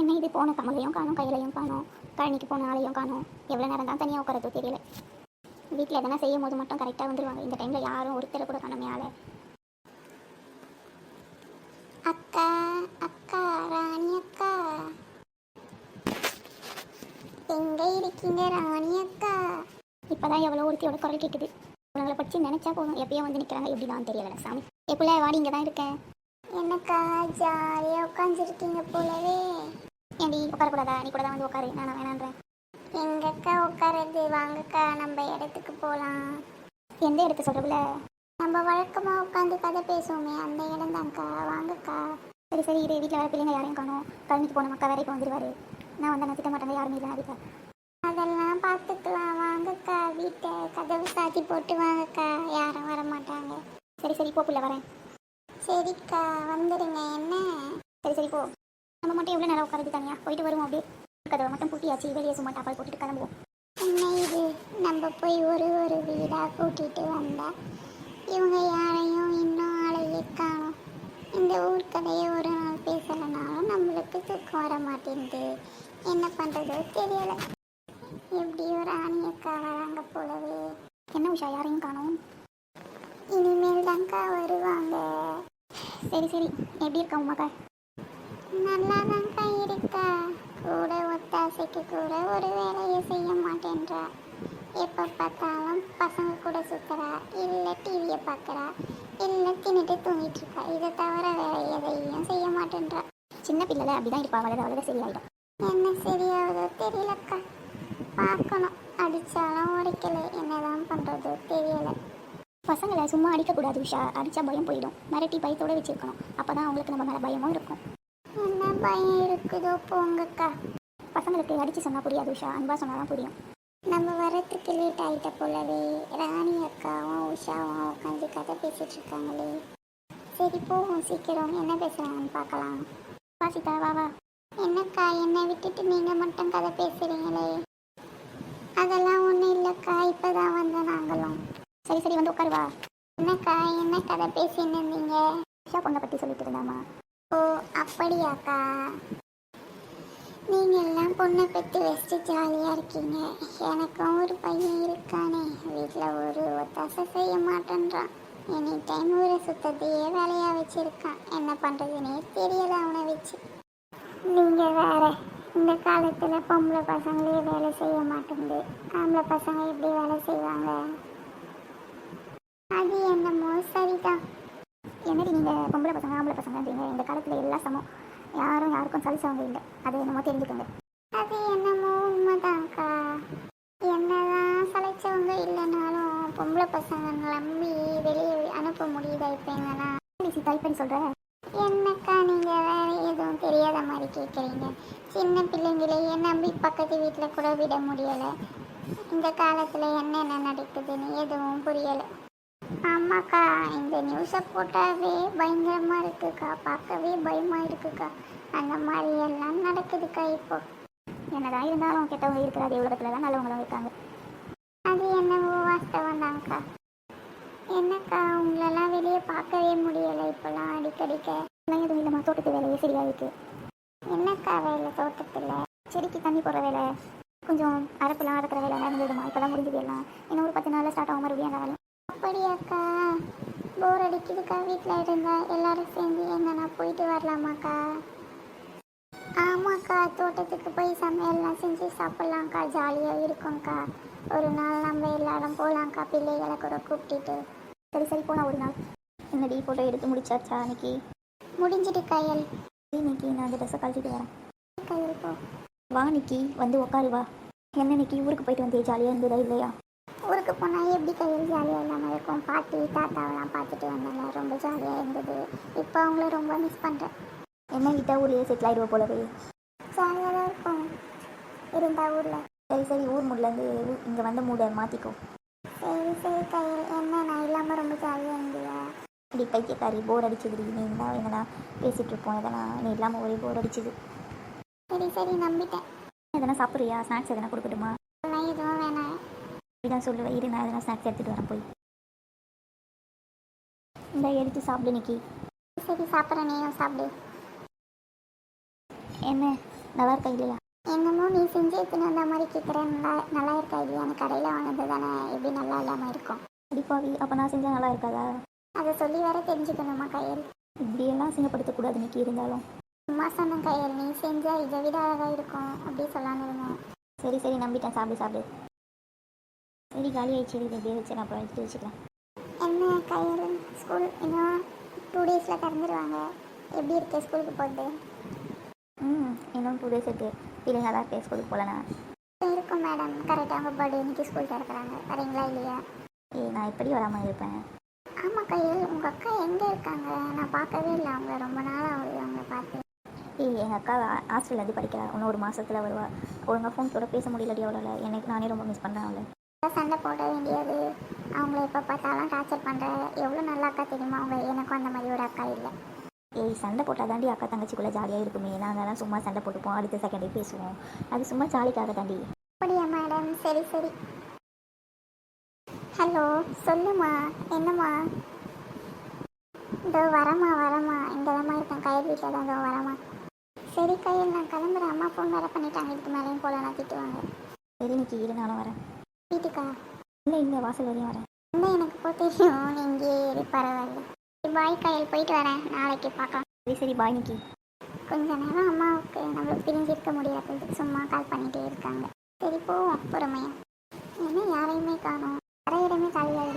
என்ன இது? போன கமலையும் காணும் கையிலையும் காணும். கழனிக்கு போன ஆளையும் காணும். எவ்வளோ நேரம் தான் தனியாக உட்காரது தெரியல. வீட்டில் எதனா செய்யும் போது மட்டும் கரெக்டாக வந்துடுவாங்க இந்த டைமில் யாரும் ஒருத்தரை கூட காணுமே ஆளை. அக்கா அக்கா ராணி அக்கா. எங்க இருக்கீங்க ராணி அக்கா? இப்பதான் எவ்வளோ ஒருத்தியோட குரல் கேட்குது உங்களை பற்றி நினைச்சா போதும். எப்பயும் வந்து நிற்கிறாங்க எப்படிதான் தெரியல சாமி. எப்படில வாடி இங்கே தான் இருக்கேன் என்னக்கா ஜாலியாக உட்காந்துருக்கீங்க போலவே. ஏன்டி உட்காரக்கூடாதா? நீ கூட தான் வந்து உட்காரு. நான் வேணான்றேன். எங்கக்கா உட்காருது? வாங்கக்கா நம்ம இடத்துக்கு போகலாம் எந்த இடத்த சொல்கிறதுல நம்ம வழக்கமாக உட்காந்து கதை பேசுவோமே அந்த இடம் தான்க்கா வாங்கக்கா. சரி சரி இரு. வீட்டில் வர பிள்ளைங்க யாரையும் காணும். கழனிக்கு போன மக்கா வேற இப்போ வந்துருவாரு. நான் வந்து நான் திட்ட மாட்டேங்க யாருமே இல்லை அடிப்பா அதெல்லாம் பார்த்துக்கலாம். வாங்கக்கா. வீட்டை கதவு சாத்தி போட்டு வாங்கக்கா. யாரும் வர மாட்டாங்க சரி சரி போ புள்ள வரேன். சரிக்கா வந்துடுங்க. என்ன? சரி சரி போ. நம்ம மட்டும் எவ்வளோ நேரம் உட்காருது தனியா? போயிட்டு வருவோம் அப்படியே. கதவை மட்டும் பூட்டியாச்சு. வெளியே சும்மா டப்பால் போட்டுட்டு கிளம்புவோம். என்ன இது நம்ம போய் ஒரு ஒரு வீடாக கூட்டிட்டு வந்தா இவங்க யாரையும் இன்னும் ஆளையே காணும். இந்த ஊர் கதையை ஒரு நாள் பேசலைனாலும் நம்மளுக்கு தூக்கம் வர மாட்டேங்குது. என்ன பண்ணுறதோ தெரியலை. எப்படியோ ராணி அக்கா வராங்க போலவே. என்ன உஷா யாரையும் காணும்? இனிமேல் தான்க்கா வருவாங்க. சரி சரி. எப்படி இருக்கா உமாக்கா நல்லா தான்க்கா இருக்கா? கூட ஒத்தாசைக்கு கூட ஒரு வேலையை செய்ய மாட்டேன்றா. எப்போ பார்த்தாலும் பசங்க கூட சுத்துறா இல்லை டிவியை பார்க்குறா இல்லை தின்னுட்டு தூங்கிட்டு இருக்கா இதை தவிர வேற எதையும் செய்ய மாட்டேன்றா. சின்ன பிள்ளைல அப்படிதான் இருப்பா. வளர வளர சரியாயிடும் என்ன சரியாகுதோ தெரியலக்கா. பார்க்கணும். அடித்தாலும் உடைக்கல. என்னதான் பண்ணுறதோ தெரியலை. பசங்களை சும்மா அடிக்கக்கூடாது உஷா. அடித்தா பயம் போயிடும். மிரட்டி பயத்தோட வச்சிருக்கணும். அப்போ தான் அவங்களுக்கு நம்ம மேலே பயமும் இருக்கும். என்ன பயம் இருக்குதோ போங்கக்கா. பசங்களுக்கு அடித்து சொன்னால் புரியாது உஷா. அன்பா சொன்னால் தான் புரியும். நம்ம வரத்துக்கு லேட் ஆகிட்ட போலவே ராணி அக்காவும் உஷாவும் உட்காந்து கதை பேசிட்டு இருக்காங்களே. சரி போவோம். சீக்கிரம். என்ன பேசுகிறாங்கன்னு பார்க்கலாம். வாசிதா வா வா. என்னக்கா என்னை விட்டுட்டு நீங்கள் மட்டும் கதை பேசுகிறீங்களே அதெல்லாம் ஒன்றும் இல்லைக்கா. இப்போ தான் வந்த நாங்களும். சரி சரி வந்து உட்காருவா என்னக்கா என்ன கதை பேசின்னு இருந்தீங்க? உஷா பொண்ணை பற்றி சொல்லிட்டு இருந்தாமா? ஓ அப்படியாக்கா. நீங்க எல்லாம் பொண்ணை பெற்று வச்சு ஜாலியாக இருக்கீங்க. எனக்கும் ஒரு பையன் இருக்கானே. வீட்டில் ஒரு ஒத்தாசை செய்ய மாட்டேன்றான். எனி டைம் ஊரை சுத்தத்தையே வேலையாக வச்சிருக்கான். என்ன பண்ணுறதுனே தெரியல அவனை வச்சு. நீங்கள் வேற இந்த காலத்தில் பொம்பளை பசங்களே வேலை செய்ய மாட்டேங்குது. ஆம்பளை பசங்க எப்படி வேலை செய்வாங்க? அது என்னமோ சரிதான். நீங்கள் பொம்பளை பசங்க ஆம்பளை பசங்கன்றீங்க இந்த காலத்தில் எல்லாம் சமம். யாரும் யாருக்கும் சலிச்சவங்க இல்லை. அது என்னமோ தெரிஞ்சுக்கோங்க. அது என்னமோ உண்மைதான்க்கா. என்னதான் சலைச்சவங்க இல்லைனாலும் பொம்பளை பசங்க நம்பி வெளியே அனுப்ப முடியுதா இப்போ எங்கன்னா சீதா இப்போ சொல்கிற என்னக்கா நீங்கள் வேற எதுவும் தெரியாத மாதிரி கேட்குறீங்க சின்ன பிள்ளைங்களையே நம்பி பக்கத்து வீட்டில் கூட விட முடியலை. இந்த காலத்தில் என்னென்ன நடக்குதுன்னு எதுவும் புரியலை. ஆமாக்கா இந்த நியூஸை போட்டாவே பயங்கரமாக இருக்குக்கா. பார்க்கவே பயமாக இருக்குக்கா. அந்த மாதிரி எல்லாம் நடக்குதுக்கா இப்போ. என்னதான் இருந்தாலும் கெட்டவங்க இருக்கிறாரு உலகத்தில் தான் நல்லவங்களும் இருக்காங்க. அது என்னவோ வாஸ்தவம் தான்க்கா. என்னக்கா உங்களெல்லாம் வெளியே பார்க்கவே முடியலை இப்போல்லாம் அடிக்கடிக்க எதுவும் இல்லைம்மா தோட்டத்து வேலையே சரியா என்னக்கா வேலை தோட்டத்தில்? செடிக்கு தண்ணி போடுற வேலை கொஞ்சம் அரப்பெல்லாம் அறக்கிற வேலை நடந்துடுமா இப்போல்லாம் முடிஞ்சது எல்லாம். இன்னும் ஒரு பத்து நாளில் ஸ்டார்ட் ஆகும் மறுபடியும் அந்த வேலை. அப்படியாக்கா? போர் அடிக்குதுக்கா வீட்டில் இருந்தா. எல்லாரும் சேர்ந்து எங்கன்னா போயிட்டு வரலாமாக்கா? ஆமாக்கா தோட்டத்துக்கு போய் சமையல்லாம் செஞ்சு சாப்பிட்லாம்க்கா. ஜாலியாக இருக்கும்க்கா. ஒரு நாள் நம்ம எல்லாரும் போகலாம்க்கா பிள்ளைகளை கூட கூப்பிட்டுட்டு. சரி சரி போனா ஒரு நாள். என்னடி ஃபோட்டோ எடுத்து முடிச்சாச்சா அன்னைக்கு? முடிஞ்சிட்டு கையல் இன்னைக்கு நான் அந்த ட்ரெஸ்ஸை கழிச்சிட்டு வரேன். கையல் போ வா நிக்கி வந்து உட்காரு வா. என்ன நிக்கி ஊருக்கு போயிட்டு வந்து ஜாலியாக இருந்ததா இல்லையா? ஊருக்கு போனால் எப்படி கையில் ஜாலியாக இல்லாமல் இருக்கும்? பாட்டி தாத்தாவெல்லாம் பார்த்துட்டு வந்தேன் ரொம்ப ஜாலியாக இருந்தது. இப்போ அவங்கள ரொம்ப மிஸ் பண்ணுறேன் என்ன விட்டா ஊர்லேயே செட்டில் ஆயிடுவோம் போலவே. ஜாலியாக தான் இருக்கும். இருந்தா ஊரில். சரி சரி ஊர் மூட்லேருந்து இங்கே வந்த மூட மாற்றிக்கோ சரி சரி கையில் என்ன? நான் இல்லாமல் ரொம்ப ஜாலியாக இருந்தியா? இப்படி பைத்தியக்காரி போர் அடிச்சது நீ இருந்தால் என்னடா பேசிகிட்டு இருப்போம்? எதனா நீ இல்லாமல் ஒரே போர் அடிச்சது. சரி சரி நம்பிட்டேன். எதனா சாப்பிட்றியா? ஸ்நாக்ஸ் எதனா கொடுக்கட்டுமா? இதான் சொல்லுவேன் இரு நான் எதனா ஸ்நாக்ஸ் எடுத்துகிட்டு வரேன் போய். இந்த எடுத்து சாப்பிடு நிக்கி. சரி சாப்பிட்றேன் நீயும் சாப்பிடு. என்ன? நல்லா இருக்கா இல்லையா? என்னமோ நீ செஞ்சு எடுத்துன்னு வந்த மாதிரி கேட்குறேன் நல்லா நல்லா இருக்கா இல்லையா? அந்த கடையில் வாங்கினது தானே. எப்படி நல்லா இல்லாமல் இருக்கும்? அடிப்பாவி அப்போ நான் செஞ்சால் நல்லா இருக்காதா? அதை சொல்லி வேற தெரிஞ்சுக்கணுமா கையல்? இப்படியெல்லாம் அசிங்கப்படுத்தக்கூடாது நிக்கி இருந்தாலும். சும்மா சொன்ன கையல். நீ செஞ்சா இதை விட அழகாக இருக்கும். அப்படி சொல்லான்னு இருந்தேன். சரி சரி நம்பிட்டேன். சாப்பிடு சாப்பிடு. சரி காலி ஆயிடுச்சு இது இப்படியே வச்சு நான் அப்புறம் எடுத்து வச்சுக்கலாம் என்ன கையல் ஸ்கூல் இன்னும் டூ டேஸில் திறந்துருவாங்க எப்படி இருக்கு ஸ்கூலுக்கு போகிறது ம் இன்னும் டூ டேஸ் இருக்குது ஃபீலிங்காக தான் இருக்கேன் ஸ்கூலுக்கு போகலண்ணா இருக்கும் மேடம் கரெக்டாக உங்கள் பர்த்டே இன்னைக்கு ஸ்கூல் திறக்கிறாங்க வரீங்களா இல்லையா ஏய் நான் எப்படி வராமல் இருப்பேன் ஆமாம் கையில் உங்கள் அக்கா எங்கே இருக்காங்க நான் பார்க்கவே இல்லை அவங்கள ரொம்ப நாள் ஆகுது அவங்கள பார்த்து ஏய் எங்கள் அக்கா ஹாஸ்டல்லேருந்து படிக்கிறா இன்னும் ஒரு மாதத்தில் வருவா ஒழுங்காக ஃபோன் கூட பேச முடியலடி அவ்வளோ எனக்கு நானே ரொம்ப மிஸ் பண்ணுறேன் அவளை சண்டை போட வேண்டியது. அவங்கள எப்போ பார்த்தாலும் டார்ச்சர் பண்ணுற எவ்வளோ நல்ல அக்கா தெரியுமா? அவங்க எனக்கும் அந்த மாதிரி ஒரு அக்கா இல்லை. ஏய் சண்டை போட்டால் தாண்டி அக்கா தங்கச்சிக்குள்ளே ஜாலியாக இருக்குமே. நாங்கள்லாம் சும்மா சண்டை போட்டுப்போம். அடுத்த செகண்டே பேசுவோம். அது சும்மா ஜாலிக்காக தாண்டி. அப்படியா மேடம் சரி சரி. ஹலோ சொல்லுமா. என்னம்மா? இதோ வரமா வரமா இங்கே தான் இருக்கேன். கயல் வீட்டில் தான். இதோ வரமா சரி கையில் நான் கிளம்புறேன். அம்மா ஃபோன் வேறு பண்ணிட்டாங்க. இதுக்கு மேலேயும் போல நான் திட்டுவாங்க. சரி நிக்கி இரு. நானும் வரேன். வீட்டுக்கா இல்லை இல்லை வாசல் வரையும் வரேன். இல்லை எனக்கு போ தெரியும் நீ இங்கே இரு பரவாயில்ல. பாய் கையில் போயிட்டு வரேன். நாளைக்கு பார்க்கலாம். சரி சரி பாய் நிக்கி. கொஞ்ச நேரம் அம்மாவுக்கு நம்மளுக்கு பிரிஞ்சிருக்க முடியாது. சும்மா கால் பண்ணிகிட்டே இருக்காங்க. சரி போவோம். பொறுமையாக என்ன யாரையுமே காணும். நிறைய இடமே காலியாக